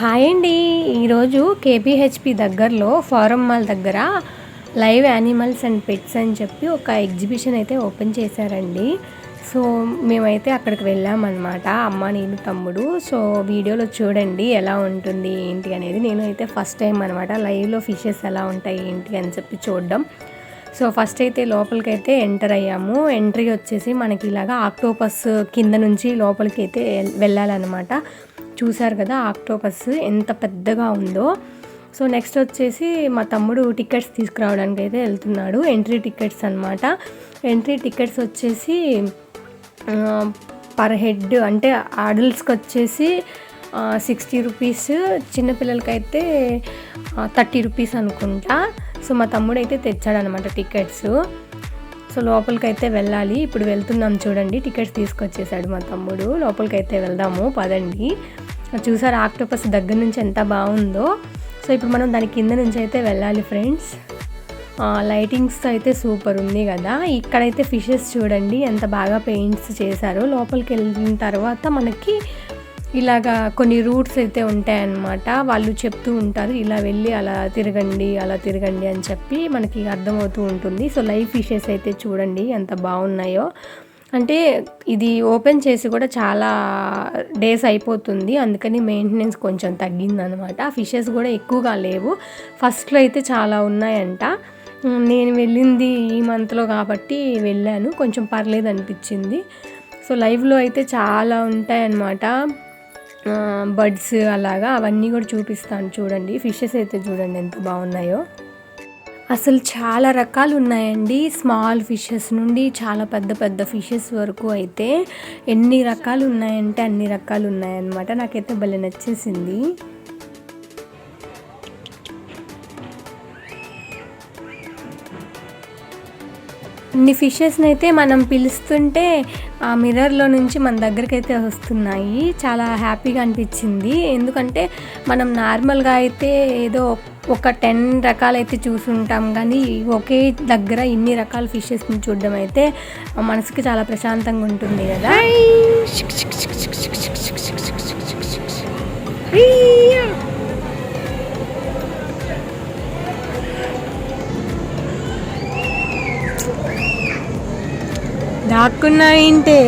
Hi అండి. ఈరోజు KPHB దగ్గరలో ఫారం మాల్ దగ్గర లైవ్ యానిమల్స్ అండ్ పెట్స్ అని చెప్పి ఒక ఎగ్జిబిషన్ అయితే ఓపెన్ చేశారండి. సో మేమైతే అక్కడికి వెళ్ళామన్నమాట అమ్మ నేను తమ్ముడు. సో వీడియోలో చూడండి ఎలా ఉంటుంది ఏంటి అనేది నేను అయితే ఫస్ట్ టైం అనమాట లైవ్లో ఫిషెస్ ఎలా ఉంటాయి ఏంటి అని చెప్పి చూడడం. సో ఫస్ట్ అయితే లోపలికి అయితే ఎంటర్ అయ్యాము. ఎంట్రీ వచ్చేసి మనకి ఇలాగా ఆక్టోపస్ కింద నుంచి లోపలికి అయితే వెళ్ళాలన్నమాట. చూశారు కదా ఆక్టోపస్ ఎంత పెద్దగా ఉందో. సో నెక్స్ట్ వచ్చేసి మా తమ్ముడు టికెట్స్ తీసుకురావడానికి అయితే వెళ్తున్నాడు. ఎంట్రీ టికెట్స్ అనమాట ఎంట్రీ టికెట్స్ వచ్చేసి పర్ హెడ్ అంటే అడల్ట్స్కి వచ్చేసి సిక్స్టీ రూపీస్. చిన్నపిల్లలకైతే థర్టీ రూపీస్ అనుకుంటా. సో మా తమ్ముడు అయితే తెచ్చాడనమాట టికెట్స్. సో లోపలికైతే వెళ్ళాలి. ఇప్పుడు వెళ్తున్నాం చూడండి. టికెట్స్ తీసుకొచ్చేసాడు మా తమ్ముడు. లోపలికైతే వెళ్దాము పదండి. చూసారు ఆక్టోపస్ దగ్గర నుంచి ఎంత బాగుందో. సో ఇప్పుడు మనం దాని కింద నుంచి అయితే వెళ్ళాలి ఫ్రెండ్స్. లైటింగ్స్ అయితే సూపర్ ఉంది కదా. ఇక్కడైతే ఫిషెస్ చూడండి ఎంత బాగా పెయింట్స్ చేశారు. లోపలికి వెళ్ళిన తర్వాత మనకి ఇలాగా కొన్ని రూట్స్ అయితే ఉంటాయన్నమాట. వాళ్ళు చెప్తూ ఉంటారు ఇలా వెళ్ళి అలా తిరగండి అలా తిరగండి అని చెప్పి మనకి అర్థమవుతూ ఉంటుంది. సో లైవ్ ఫిషెస్ అయితే చూడండి ఎంత బాగున్నాయో. అంటే ఇది ఓపెన్ చేసి కూడా చాలా డేస్ అయిపోతుంది. అందుకని మెయింటెనెన్స్ కొంచెం తగ్గిందనమాట. ఫిషెస్ కూడా ఎక్కువగా లేవు. ఫస్ట్లో అయితే చాలా ఉన్నాయంట. నేను వెళ్ళింది ఈ మంత్లో కాబట్టి వెళ్ళాను. కొంచెం పర్లేదు అనిపించింది. సో లైవ్లో అయితే చాలా ఉంటాయన్నమాట. బర్డ్స్ అలాగా అవన్నీ కూడా చూపిస్తాను చూడండి. ఫిషెస్ అయితే చూడండి ఎంత బాగున్నాయో. అసలు చాలా రకాలు ఉన్నాయండి స్మాల్ ఫిషెస్ నుండి చాలా పెద్ద పెద్ద ఫిషెస్ వరకు అయితే ఎన్ని రకాలు ఉన్నాయంటే అన్ని రకాలు ఉన్నాయన్నమాట నాకైతే భలే నచ్చేసింది. ఇన్ని ఫిషెస్ని అయితే మనం పిలుస్తుంటే ఆ మిర్రర్లో నుంచి మన దగ్గరికి అయితే వస్తున్నాయి. చాలా హ్యాపీగా అనిపించింది. ఎందుకంటే మనం నార్మల్గా అయితే ఏదో ఒక టెన్ రకాలైతే చూసుంటాం కానీ ఒకే దగ్గర ఇన్ని రకాల ఫిషెస్ని చూడడం అయితే మనసుకి చాలా ప్రశాంతంగా ఉంటుంది కదా దాక్కున్నాయింటే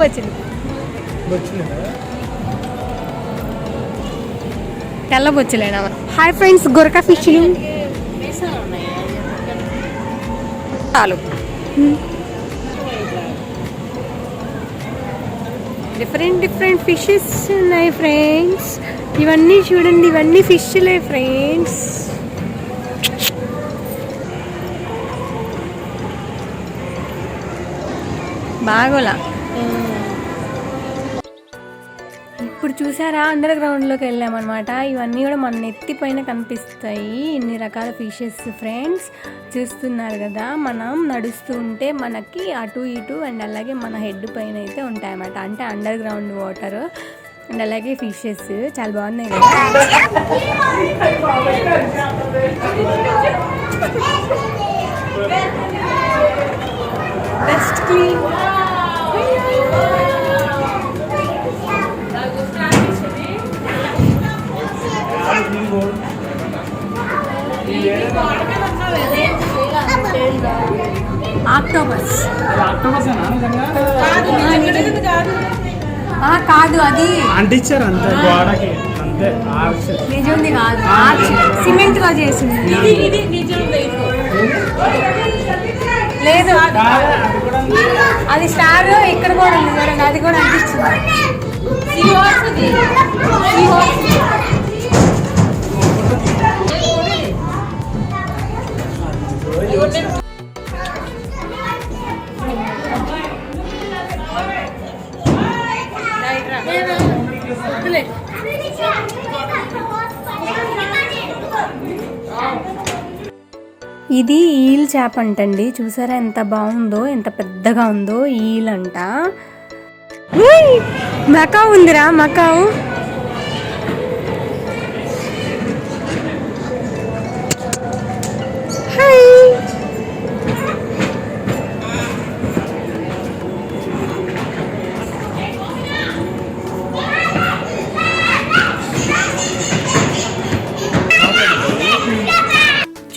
వచ్చింది తెల్ల బొచ్చులేనా హాయ్ ఫ్రెండ్స్ గొరక ఫిష్లు చాలు. డిఫరెంట్ డిఫరెంట్ ఫిషెస్ ఉన్నాయి ఫ్రెండ్స్ ఇవన్నీ చూడండి ఇవన్నీ ఫిష్లే ఫ్రెండ్స్ బాగోలా. ఇప్పుడు చూసారా? అండర్ గ్రౌండ్లోకి వెళ్ళామన్నమాట. ఇవన్నీ కూడా మన నెత్తి పైన కనిపిస్తాయి. ఇన్ని రకాల ఫిషెస్ ఫ్రెండ్స్ చూస్తున్నారు కదా? మనం నడుస్తూ ఉంటే మనకి అటు ఇటు అండ్ అలాగే మన హెడ్ పైన అయితే ఉంటాయన్నమాట. అంటే అండర్ గ్రౌండ్ వాటర్ అండ్ అలాగే ఫిషెస్. చాలా బాగున్నాయి కదా? కాదు అది. అంటించారు అంతే. గోడకి. అంతే నిజంది కాదు. ఆర్చ్. సిమెంట్గా చేసింది లేదు. అది స్టార్ ఇక్కడ కూడా ఉంది చూడండి అది కూడా ఇది ఈల్ చేప అంటండి. చూసారా ఎంత బాగుందో ఎంత పెద్దగా ఉందో ఈల్ అంట. మకావు ఉందిరా మకావు.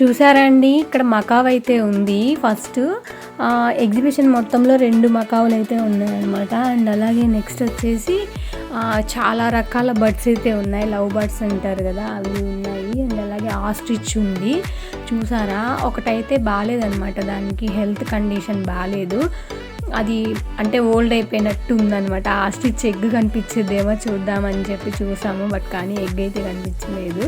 చూసారా అండి ఇక్కడ మకావ్ అయితే ఉంది. ఫస్ట్ ఎగ్జిబిషన్ మొత్తంలో రెండు మకావులు అయితే ఉన్నాయన్నమాట. అండ్ అలాగే నెక్స్ట్ వచ్చేసి చాలా రకాల బర్డ్స్ అయితే ఉన్నాయి. లవ్ బర్డ్స్ అంటారు కదా అవి ఉన్నాయి. అండ్ అలాగే ఆస్ట్రిచ్ ఉంది. చూసారా? ఒకటైతే బాగాలేదనమాట దానికి హెల్త్ కండిషన్ బాగాలేదు. అది అంటే ఓల్డ్ అయిపోయినట్టు ఉందనమాట ఆ స్టిచ్ ఎగ్ కనిపించేదేమో చూద్దామని చెప్పి చూసాము. బట్ కానీ ఎగ్ అయితే కనిపించలేదు.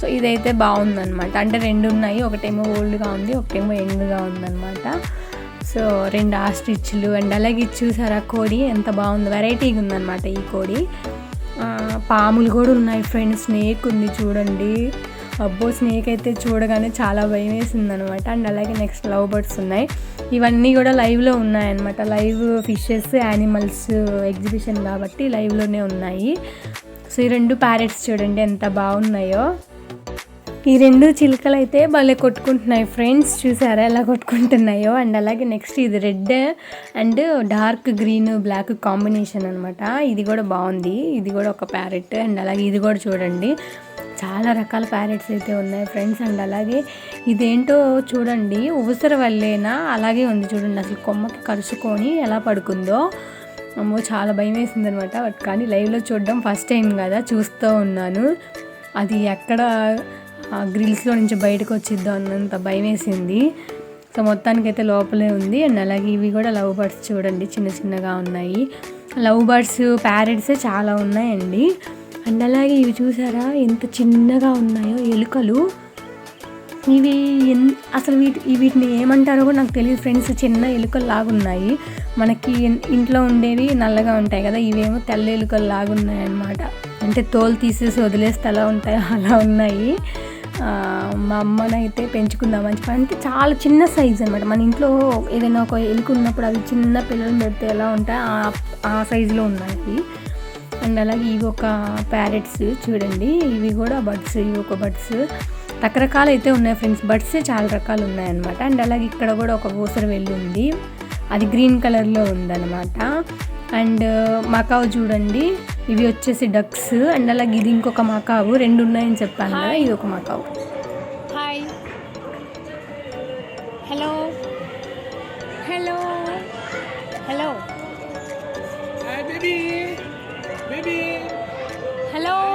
సో ఇదైతే బాగుందనమాట అంటే రెండు ఉన్నాయి ఒకటేమో ఓల్డ్గా ఉంది ఒకటేమో యంగ్గా ఉందన్నమాట. సో రెండు ఆ స్టిచ్లు అండ్ అలాగే చూసారా కోడి? ఎంత బాగుంది. వెరైటీగా ఉందన్నమాట ఈ కోడి. పాములు కూడా ఉన్నాయి ఫ్రెండ్స్. స్నేక్ ఉంది చూడండి. అబ్బో స్నేక్ అయితే చూడగానే చాలా భయం వేసింది అనమాట అండ్ అలాగే నెక్స్ట్ లవ్ బర్డ్స్ ఉన్నాయి. ఇవన్నీ కూడా లైవ్లో ఉన్నాయన్నమాట. లైవ్ ఫిషెస్ యానిమల్స్ ఎగ్జిబిషన్ కాబట్టి లైవ్లోనే ఉన్నాయి. సో ఈ రెండు ప్యారెట్స్ చూడండి ఎంత బాగున్నాయో. ఈ రెండు చిలుకలు అయితే భలే కొట్టుకుంటున్నాయి ఫ్రెండ్స్. చూసారా ఎలా కొట్టుకుంటున్నాయో? అండ్ అలాగే నెక్స్ట్ ఇది red and dark green black combination అనమాట ఇది కూడా బాగుంది. ఇది కూడా ఒక ప్యారెట్. అండ్ అలాగే ఇది కూడా చూడండి. చాలా రకాల ప్యారెట్స్ అయితే ఉన్నాయి ఫ్రెండ్స్. అండ్ అలాగే ఇదేంటో చూడండి. ఊసర వల్లేనా? అలాగే ఉంది చూడండి. అసలు కొమ్మకి కరుచుకొని ఎలా పడుకుందో. అమ్మో చాలా భయం వేసింది అనమాట బట్ కానీ లైవ్లో చూడడం ఫస్ట్ టైం కదా. చూస్తూ ఉన్నాను. అది ఎక్కడ గ్రిల్స్లో నుంచి బయటకు వచ్చిద్దాం అన్నంత భయం వేసింది సో మొత్తానికైతే లోపలే ఉంది. అండ్ అలాగే ఇవి కూడా లవ్ బర్డ్స్ చూడండి చిన్న చిన్నగా ఉన్నాయి. లవ్ బర్డ్స్ ప్యారెట్సే చాలా ఉన్నాయండి. అండ్ అలాగే ఇవి చూసారా ఎంత చిన్నగా ఉన్నాయో ఎలుకలు. ఇవి ఎన్ అసలు వీటి వీటిని ఏమంటారో కూడా నాకు తెలియదు ఫ్రెండ్స్. చిన్న ఎలుకలు లాగున్నాయి మనకి ఇంట్లో ఉండేవి నల్లగా ఉంటాయి కదా ఇవేమో తెల్ల ఎలుకలు లాగున్నాయి అన్నమాట అంటే తోలు తీసేసి వదిలేస్తే అలా ఉంటాయో? అలా ఉన్నాయి. మా అమ్మనైతే పెంచుకుందామని చెప్పి అంటే చాలా చిన్న సైజ్ అనమాట మన ఇంట్లో ఏదైనా ఒక ఎలుక ఉన్నప్పుడు అవి చిన్న పిల్లలు పెడితే ఎలా ఉంటాయి? ఆ- సైజులో ఉన్నాయి అండ్ అలాగే ఇవి ఒక ప్యారెట్స్ చూడండి. ఇవి కూడా బర్డ్స్ ఇవి ఒక బర్డ్స్ రకరకాలు అయితే ఉన్నాయి ఫ్రెండ్స్. బర్డ్స్ చాలా రకాలు ఉన్నాయన్నమాట. అండ్ అలాగే ఇక్కడ కూడా ఒక ఊసర వెళ్ళి ఉంది అది గ్రీన్ కలర్లో ఉందన్నమాట. అండ్ మకావు చూడండి. ఇవి వచ్చేసి డక్స్. అండ్ అలాగే ఇది ఇంకొక మకావు. రెండు ఉన్నాయని చెప్పాను కదా ఇది ఒక macaw. Hi hello hello hello. Hello.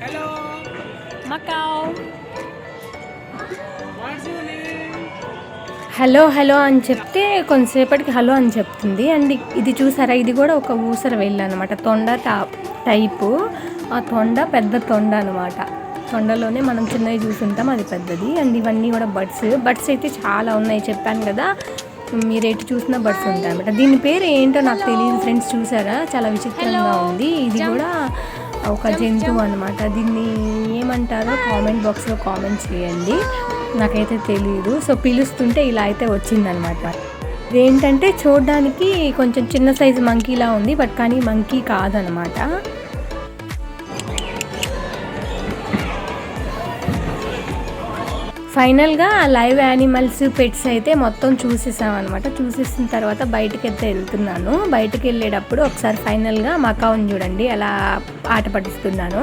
Hello. Macaw hello hello అని చెప్తే కొంతసేపటికి హలో అని చెప్తుంది. అండ్ ఇది చూసారా? ఇది కూడా ఒక ఊసర వెళ్ళి అనమాట తొండ టా టైపు. ఆ తొండ పెద్ద తొండ అనమాట తొండలోనే మనం చిన్నవి చూసుంటాం అది పెద్దది. అండ్ ఇవన్నీ కూడా బర్డ్స్ బర్డ్స్ అయితే చాలా ఉన్నాయి చెప్పాను కదా. మీరు ఎటు చూసిన బర్డ్స్ ఉంటాయి అనమాట దీని పేరు ఏంటో నాకు తెలియదు ఫ్రెండ్స్ చూసారా? చాలా విచిత్రంగా ఉంది. ఇది కూడా ఒక జంతువు అనమాట దీన్ని ఏమంటారో కామెంట్ బాక్స్లో కామెంట్ చేయండి. నాకైతే తెలియదు సో పిలుస్తుంటే ఇలా అయితే వచ్చిందనమాట. ఇదేంటంటే చూడడానికి కొంచెం చిన్న సైజు మంకీలా ఉంది బట్ కానీ మంకీ కాదనమాట. ఫైనల్గా లైవ్ యానిమల్స్ పెట్స్ అయితే మొత్తం చూసేసాం అనమాట చూసేసిన తర్వాత బయటకి అయితే వెళ్తున్నాను. బయటకు వెళ్ళేటప్పుడు ఒకసారి ఫైనల్గా మకావుని చూడండి ఎలా ఆట పట్టిస్తున్నాను.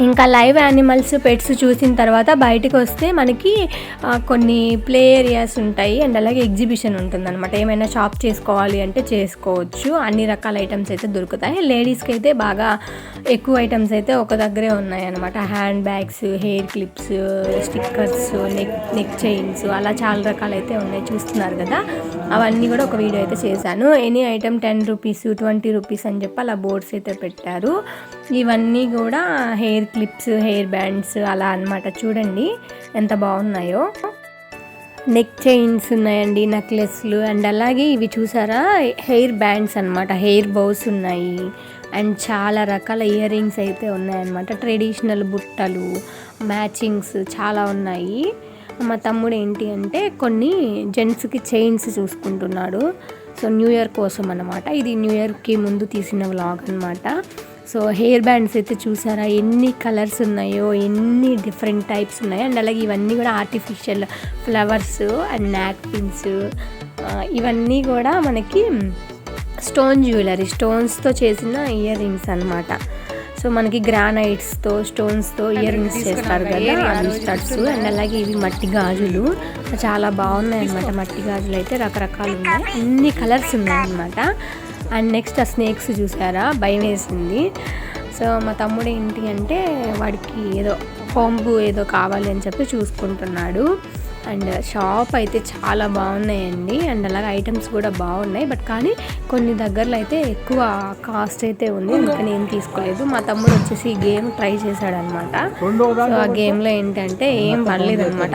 ఇంకా లైవ్ యానిమల్స్ పెట్స్ చూసిన తర్వాత బయటకు వస్తే మనకి కొన్ని ప్లే ఏరియాస్ ఉంటాయి. అండ్ అలాగే ఎగ్జిబిషన్ ఉంటుందన్నమాట. ఏమైనా షాప్ చేసుకోవాలి అంటే చేసుకోవచ్చు. అన్ని రకాల ఐటమ్స్ అయితే దొరుకుతాయి. లేడీస్కి అయితే బాగా ఎక్కువ ఐటమ్స్ అయితే ఒక దగ్గరే ఉన్నాయి అనమాట hand bags hair clips stickers neck neck chains అలా చాలా రకాలు అయితే ఉన్నాయి. చూస్తున్నారు కదా? అవన్నీ కూడా ఒక వీడియో అయితే చేశాను. Any item ten rupees twenty rupees అని చెప్పి అలా బోర్డ్స్ అయితే పెట్టారు. ఇవన్నీ కూడా హెయిర్ క్లిప్స్ హెయిర్ బ్యాండ్స్ అలా అన్నమాట. చూడండి ఎంత బాగున్నాయో. నెక్ చైన్స్ ఉన్నాయండి నెక్లెస్లు. అండ్ అలాగే ఇవి చూసారా? హెయిర్ బ్యాండ్స్ అన్నమాట హెయిర్ బౌస్ ఉన్నాయి. అండ్ చాలా రకాల ఇయర్ రింగ్స్ అయితే ఉన్నాయన్నమాట. ట్రెడిషనల్ బుట్టలు మ్యాచింగ్స్ చాలా ఉన్నాయి. మా తమ్ముడు ఏంటి అంటే కొన్ని జెంట్స్కి చైన్స్ చూసుకుంటున్నాడు. సో న్యూ ఇయర్ కోసం అనమాట ఇది న్యూ ఇయర్కి ముందు తీసిన వ్లాగ్ అనమాట సో హెయిర్ బ్యాండ్స్ అయితే చూసారా? ఎన్ని కలర్స్ ఉన్నాయో ఎన్ని డిఫరెంట్ టైప్స్ ఉన్నాయో అండ్ అలాగే ఇవన్నీ కూడా ఆర్టిఫిషియల్ ఫ్లవర్స్ అండ్ నాక్ పిన్స్ ఇవన్నీ కూడా మనకి స్టోన్ జ్యువెలరీ స్టోన్స్తో చేసిన ఇయర్ రింగ్స్ అనమాట సో సో మనకి గ్రానైట్స్తో స్టోన్స్తో ఇయర్ రింగ్స్ చేస్తారు కదా అవి స్టడ్స్ అండ్ అలాగే ఇవి మట్టి గాజులు చాలా బాగున్నాయి అనమాట మట్టి గాజులు అయితే రకరకాలు ఉన్నాయి. అన్ని కలర్స్ ఉన్నాయి అనమాట అండ్ నెక్స్ట్ ఆ స్నేక్స్ చూసారా? భయం వేసింది. సో మా తమ్ముడు ఏంటి అంటే వాడికి ఏదో కొంబు ఏదో కావాలి అని చెప్పి చూసుకుంటున్నాడు. అండ్ షాప్ అయితే చాలా బాగున్నాయండి. అండ్ అలాగే ఐటమ్స్ కూడా బాగున్నాయి. బట్ కానీ కొన్ని దగ్గరలో అయితే ఎక్కువ కాస్ట్ అయితే ఉంది. ఇంకా నేను తీసుకోలేదు. మా తమ్ముడు వచ్చేసి గేమ్ ట్రై చేశాడు అనమాట సో ఆ గేమ్లో ఏంటంటే ఏం పర్లేదు అనమాట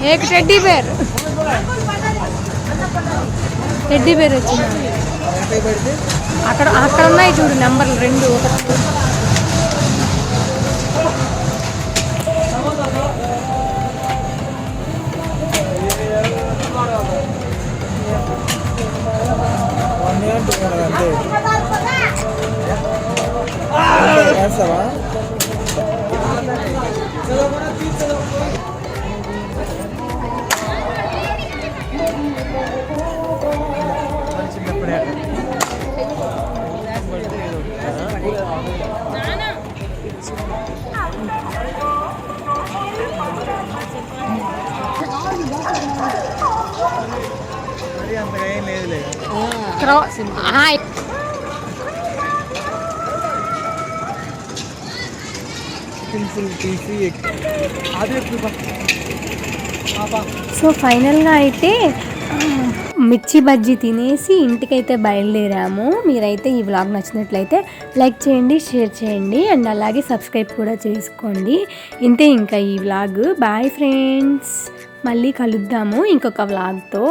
గాట. ఏక్ టెడ్డీ బేర్ టెడ్డీ బేర్ వచ్చింది అక్కడ అక్కడ ఉన్నాయి చూడు నెంబర్లు రెండు ఒకటి వేస్తావా క్రో- సో ఫైనల్గా అయితే మిర్చి బజ్జీ తినేసి ఇంటికైతే బయలుదేరాము. మీరైతే ఈ వ్లాగ్ నచ్చినట్లయితే లైక్ చేయండి షేర్ చేయండి అండ్ అలాగే సబ్స్క్రైబ్ కూడా చేసుకోండి. ఇంతే ఇంకా ఈ వ్లాగ్ బాయ్ ఫ్రెండ్స్ మళ్ళీ కలుద్దాము ఇంకొక వ్లాగ్తో